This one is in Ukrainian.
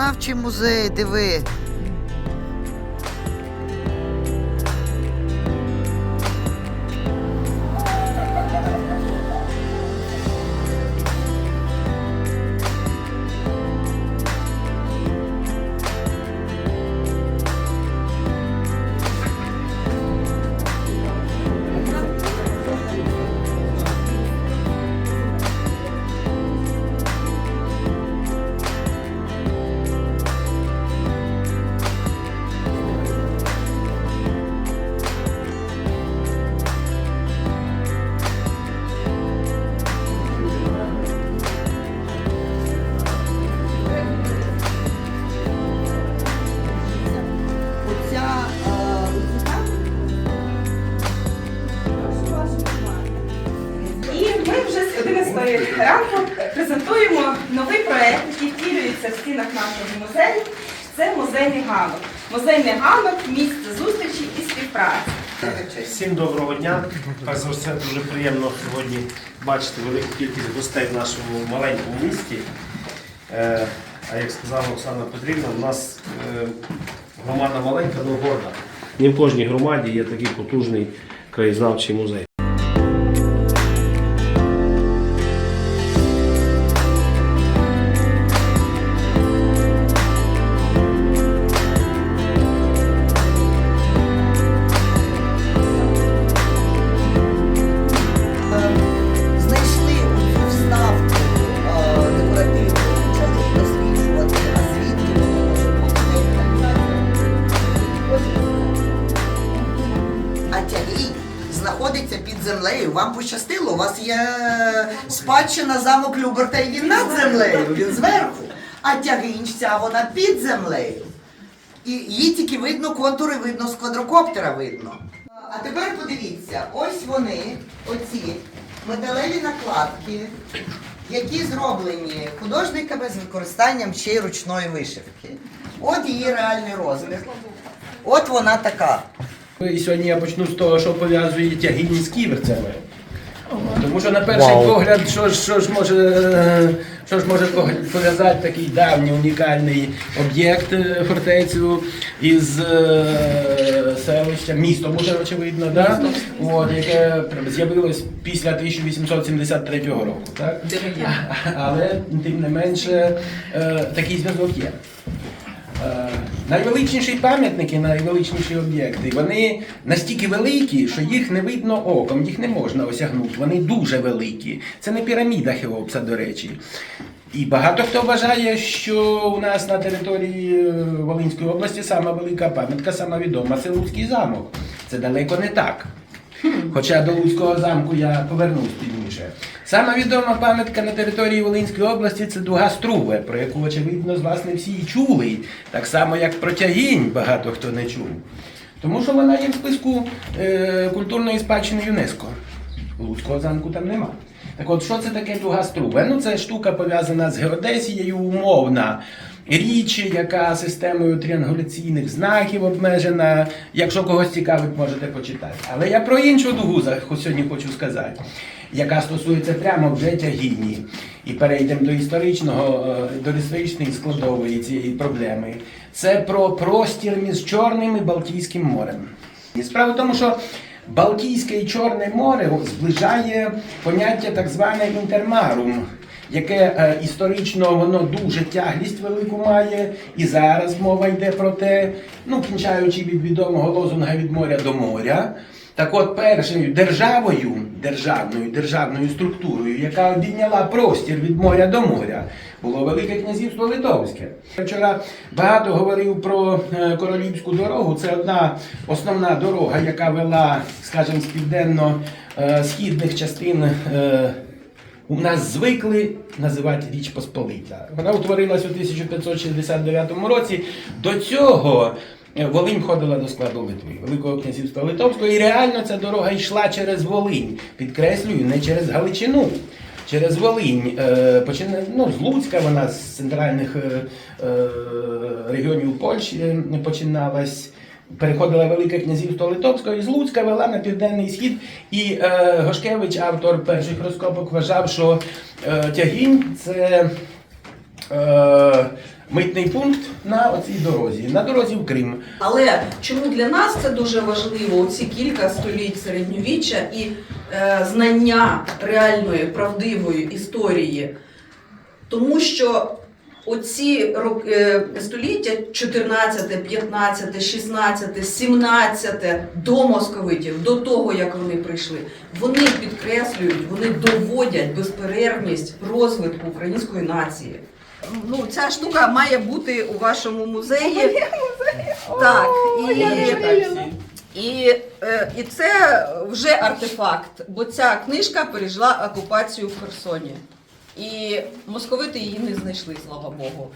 краєзнавчий музей, диви. Новий проект, який втілюється в стінах нашого музею. Це музейний ганок. Музейний ганок місце зустрічі і співпраці. Всім доброго дня. Перш за все дуже приємно сьогодні бачити велику кількість гостей в нашому маленькому місті. Е, А як сказала Оксана Петрівна, у нас е, громада маленька, але горда. Не в кожній громаді є такий потужний краєзнавчий музей. Землею. Вам пощастило, у вас є спадщина замок Люберта і він над землею, він зверху. А тягинь ця вона під землею. І її тільки видно, контури видно, з квадрокоптера видно. А тепер подивіться, ось вони, оці металеві накладки, які зроблені художниками з використанням ще й ручної вишивки. От її реальний розмір. От вона така. І сьогодні я почну з того, що пов'язує тягінь з ківерцями. Тому що на перший погляд, що ж, що ж може, е, що ж може пов'язати такий давній унікальний об'єкт е, фортецю із е, селища, містом уже очевидно, да? От, яке з'явилось після 1873 року. Так? Але тим не менше е, такий зв'язок є. Е, Найвеличніші пам'ятники, найвеличніші об'єкти, вони настільки великі, що їх не видно оком, їх не можна осягнути. Вони дуже великі. Це не піраміда Хеопса, до речі. І багато хто вважає, що у нас на території е, Волинської області сама велика пам'ятка, сама відома це Луцький замок. Це далеко не так. Хоча до Луцького замку я повернусь пізніше. Сама відома пам'ятка на території Волинської області це дуга Струве, про яку, очевидно, з вас всі й чули. Так само, як про тягінь багато хто не чув. Тому що вона є в списку е, культурної спадщини ЮНЕСКО. Луцького замку там нема. Так от, що це таке дуга Струве? Ну, це штука пов'язана з геодезією, умовна річ, яка системою тріангуляційних знаків обмежена. Якщо когось цікавить, можете почитати. Але я про іншу дугу сьогодні хочу сказати, яка стосується прямо вже тягідні. І перейдемо до історичного, е, до історичної складової цієї проблеми. Це про простір між Чорним і Балтійським морем. І справа в тому, що Балтійське і Чорне море зближає поняття так зване інтермарум, яке е, історично воно дуже тяглість велику має, і зараз мова йде про те, ну кінчаючи від відомого лозунга від моря до моря. Так от першою державою, державною державною структурою, яка обійняла простір від моря до моря, було Велике князівство Литовське. Вчора багато говорив про е, королівську дорогу. Це одна основна дорога, яка вела, скажімо, з південно-східних частин. У нас звикли називати Річ Посполита. Вона утворилась у 1569 році. До цього е, Волинь входила до складу Литви, Великого князівства Литовського, і реально ця дорога йшла через Волинь. Підкреслюю, не через Галичину. Через Волинь, е, почина- ну, з Луцька вона з центральних е, регіонів Польщі починалась. Переходила Велике князівство Литовського і з Луцька вела на південний схід. І е, Гошкевич, автор перших розкопок, вважав, що е, тягінь це е, митний пункт на оцій дорозі, на дорозі в Крим. Але чому для нас це дуже важливо, ці кілька століть середньовіччя і е, знання реальної правдивої історії? Тому що оці рок- е, століття 14, 15, 16, 17 до московитів, до того як вони прийшли, вони підкреслюють, вони доводять безперервність розвитку української нації. Ну, ця штука має бути у вашому музеї. Так, і, і, е, і це вже артефакт, бо ця книжка пережила окупацію в Херсоні. І московити її не знайшли, слава Богу.